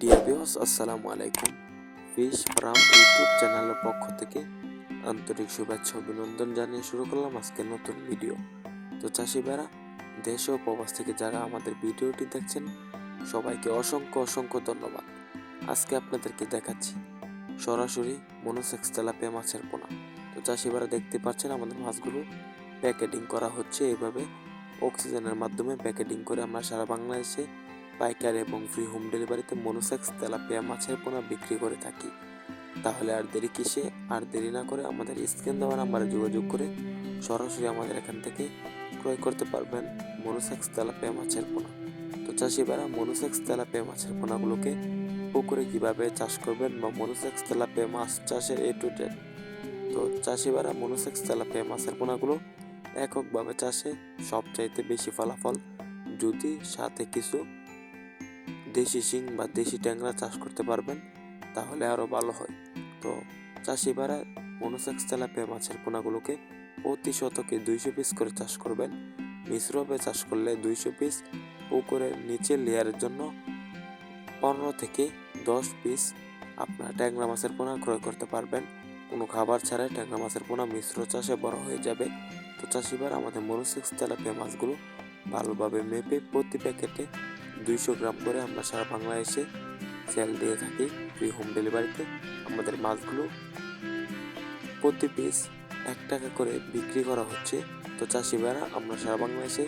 Dear viewers আসসালামু আলাইকুম fish farm YouTube চ্যানেলের পক্ষ থেকে আন্তরিক শুভেচ্ছা অভিনন্দন জানিয়ে শুরু করলাম আজকের নতুন ভিডিও তো চাষি ভাইরা, দেশ ও প্রবাস থেকে যারা আমাদের ভিডিওটি দেখছেন, সবাইকে অসংখ্য অসংখ্য ধন্যবাদ। আজকে আপনাদেরকে দেখাচ্ছি সরাসরি মনোসেক্স তেলাপিয়া মাছের পোনা। তো চাষি ভাইরা দেখতে পাচ্ছেন আমাদের মাছগুলো প্যাকেটিং করা হচ্ছে। এইভাবে অক্সিজেনের মাধ্যমে প্যাকেটিং করে আমরা সারা বাংলাদেশে পাইকারি এবং ফ্রি হোম ডেলিভারিতে মনোসেক্স তেলাপিয়া মাছের পোনা বিক্রি করে থাকি। তাহলে আর দেরি কিসে? আর দেরি না করে আমাদের স্ক্রিন দেওয়া নাম্বারে যোগাযোগ করে সরাসরি আমাদের এখান থেকে ক্রয় করতে পারবেন মনোসেক্স তেলাপিয়া মাছের পোনা। তো চাষিবারা মনোসেক্স তেলাপিয়া মাছের পোনাগুলোকে পুকুরে কীভাবে চাষ করবেন বা মনোসেক্স তেলাপিয়া মাছ চাষের এ টু ডেট তো চাষিবারা মনোসেক্স তেলাপিয়া মাছের পোনাগুলো এককভাবে চাষে সবচাইতে বেশি ফলাফল যদি সাথে কিছু দেশি শিং বা দেশি ট্যাংরা চাষ করতে পারবেন, তাহলে আরও ভালো হয়। তো চাষিবারা মনোসেক্স তেলাপিয়া মাছের পোনাগুলোকে প্রতি শতকে দুইশো পিস করে চাষ করবেন। মিশ্রভাবে চাষ করলে দুইশো পিস, পুকুরের নিচের লেয়ারের জন্য পনেরো থেকে দশ পিস আপনার ট্যাংরা মাছের পোনা ক্রয় করতে পারবেন। কোনো খাবার ছাড়াই ট্যাংরা মাছের পোনা মিশ্র চাষে বড় হয়ে যাবে। তো চাষিবার আমাদের মনোসেক্স তেলাপিয়া মাছগুলো ভালোভাবে মেপে প্রতি প্যাকেটে দুইশো গ্রাম করে আমরা সারা বাংলাদেশে সেল দিয়ে থাকি ফ্রি হোম ডেলিভারিতে আমাদের মাছগুলো প্রতি পিস এক টাকা করে বিক্রি করা হচ্ছে। তো চাষিবারা আমরা সারা বাংলাদেশে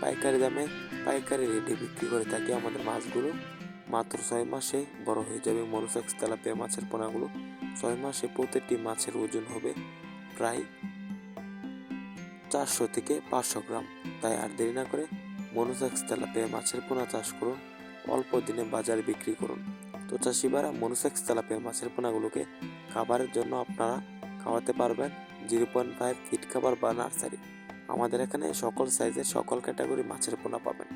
পাইকারি দামে পাইকারি রেটে বিক্রি করে থাকি। আমাদের মাছগুলো মাত্র ছয় মাসে বড় হয়ে যাবে। মনোসেক্স তেলাপিয়া মাছের পোনাগুলো ছয় মাসে প্রতিটি মাছের ওজন হবে প্রায় চারশো থেকে পাঁচশো গ্রাম। তাই আর দেরি না করে মনোসেক্স তেলাপিয়া মাছের পোনা চাষ করুন, অল্প দিনে বাজারে বিক্রি করুন। তো চাষিবারা মনোসেক্স তেলাপিয়া মাছের পোনাগুলোকে খাবারের জন্য আপনারা খাওয়াতে পারবেন জিরো পয়েন্ট ফাইভ ফিট খাবার বা নার্সারি। আমাদের এখানে সকল সাইজের সকল ক্যাটাগরি মাছের পোনা পাবেন।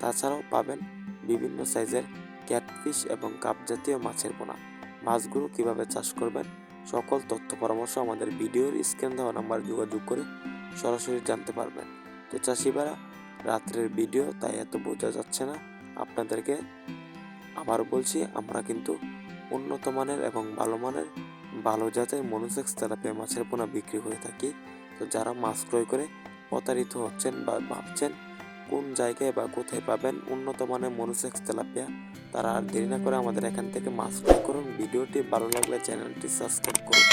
তাছাড়াও পাবেন বিভিন্ন সাইজের ক্যাটফিশ এবং কাপ জাতীয় মাছের পোনা। মাছগুলো কীভাবে চাষ করবেন, সকল তথ্য পরামর্শ আমাদের ভিডিওর স্ক্রিন দেওয়া নাম্বার যোগাযোগ করে সরাসরি জানতে পারবেন। তো চাষিবারা রাত্রের ভিডিও, তাই এত বোঝা যাচ্ছে না। আপনাদেরকে আবার বলছি, আমরা কিন্তু উন্নত মানের এবং ভালো মানের, ভালো জাতের মনোসেক্স তেলাপিয়া মাছের পোনা বিক্রি করে থাকি। তো যারা মাছ ক্রয় করে প্রতারিত হচ্ছেন বা ভাবছেন কোন জায়গায় বা কোথায় পাবেন উন্নত মানের মনোসেক্স তেলাপিয়া, তারা আর দেরি না করে আমাদের এখান থেকে মাছ ক্রয় করুন। ভিডিওটি ভালো লাগলে চ্যানেলটি সাবস্ক্রাইব করুন।